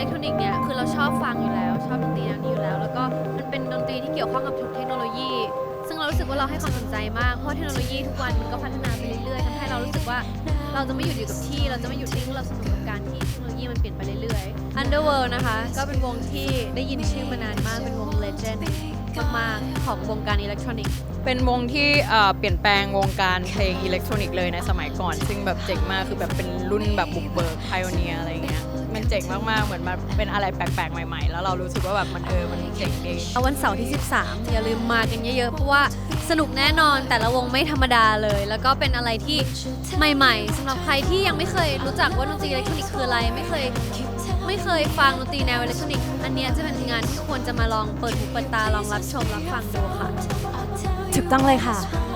ล็กทรอนิกส์เนี่ยคือเราชอบฟังอยู่แล้ว ชอบดนตรีแนวนี้อยู่แล้ว แล้วก็มันเป็นดนตรีที่เกี่ยวข้องกับเทคโนโลยี ซึ่งเรารู้สึกว่าเราให้ความสนใจมากเพราะเทคโนโลยีทุกวันมันก็พัฒนาไปเรื่อยๆทำให้เรารู้สึกว่าเราจะไม่หยุดอยู่กับที่ เราจะไม่หยุดนิ่งเราสนุกกับการที่เทคโนโลยีมันเปลี่ยนไปเรื่อยๆ Underworld นะคะ ก็เป็นวงที่ได้ยินชื่อมานานมากเป็นวง legend มากๆของวงการอิเล็กทรอนิกส์เป็นวงที่เเปลี่ยนแปลงวงการเพลงอิเล็กทรอนิกส์เลยในสมัยก่อน ซึ่งแบบเจ๋งมากคือแบบเป็นรุ่นแบบบุกเบิกไพโอเนียอะไร เงี้ยมันเจ๋งมากๆ เหมือนมันเป็นอะไรแปลกๆ ใหม่ๆ แล้วเรารู้สึกว่าแบบมันเออ มันเจ๋งดีวันเสาร์ที่ 13 อย่าลืมมากันเยอะๆ เพราะว่าสนุกแน่นอนแต่ละวงไม่ธรรมดาเลย แล้วก็เป็นอะไรที่ใหม่ๆสำหรับใครที่ยังไม่เคยรู้จักว่าดนตรีอิเล็กทรอนิกส์คืออะไรไม่เคยไม่เคยฟังดนตรีแนวอิเล็กทรอนิกส์อันเนี้ยจะเป็นงานที่ควรจะมาลองเปิดหูเปิดตาลองรับชมรับฟังดูค่ะถูกต้องเลยค่ะ